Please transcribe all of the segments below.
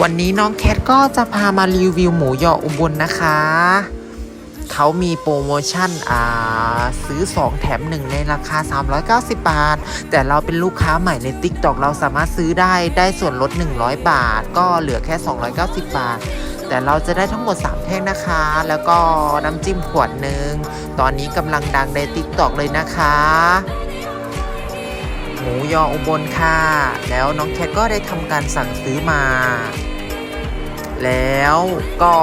วันนี้น้องแคทก็จะพามารีวิวหมูยออุบลนะคะ เขามีโปรโมชั่นอ่าซื้อ 2 แถม 1 ในราคา 390 บาท แต่เราเป็นลูกค้าใหม่ใน t ิ k t o k เราสามารถซื้อได้ได้ส่วนลด 100 บาท ก็เหลือแค่ 290 บาท แต่เราจะได้ทั้งหมด 3 แท่งนะคะ แล้วก็น้ำจิ้มขวดหนึ่ง ตอนนี้กำลังดังใน t ิ k t o k เลยนะคะ หมูยออุบลค่ะ แล้วน้องแคทก็ได้ทำการสั่งซื้อมา แล้วก็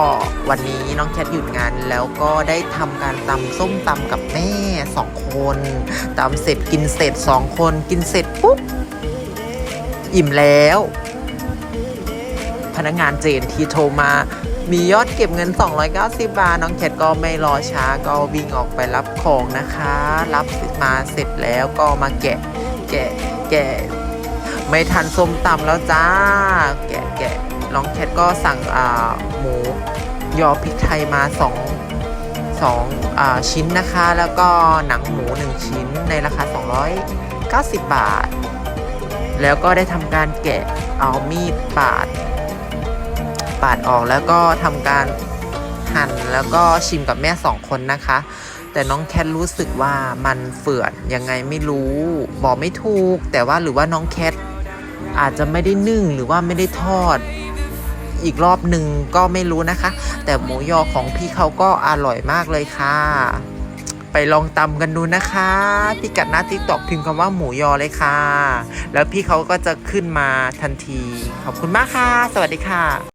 วันนี้น้องแคทหยุดงานแล้วก็ได้ทำการตำส้มตำกับแม่สองคนตำเสร็จกินเสร็จสองคนกินเสร็จปุ๊บอิ่มแล้ว พนักงานเจนที่โทรมามียอดเก็บเงิน 290 บาท น้องแคทก็ไม่รอช้าก็วิ่งออกไปรับของนะคะ รับมาเสร็จแล้วก็มาแกะ แกะแกะไม่ทันส้มตำแล้วจ้า แกะแกะน้องแคทก็สั่งอ่าหมูยอพริกไทยมาสองสองอ่าชิ้นนะคะ แล้วก็หนังหมู 1 ชิ้นในราคา 290 บาท แล้วก็ได้ทำการแกะเอามีดปาด ปาดออกแล้วก็ทำการหั่นแล้วก็ชิมกับแม่สองคนนะคะ แต่น้องแคทรู้สึกว่ามันเฟื่อนยังไงไม่รู้ บอกไม่ถูก แต่ว่าหรือว่าน้องแคทอาจจะไม่ได้นึ่งหรือว่าไม่ได้ทอด อีกรอบหนึ่งก็ไม่รู้นะคะ แต่หมูยอของพี่เขาก็อร่อยมากเลยค่ะ ไปลองตำกันดูนะคะพิกัดหน้าทิกตอกพิมพ์คำว่าหมูยอเลยค่ะ แล้วพี่เขาก็จะขึ้นมาทันที ขอบคุณมากค่ะ สวัสดีค่ะ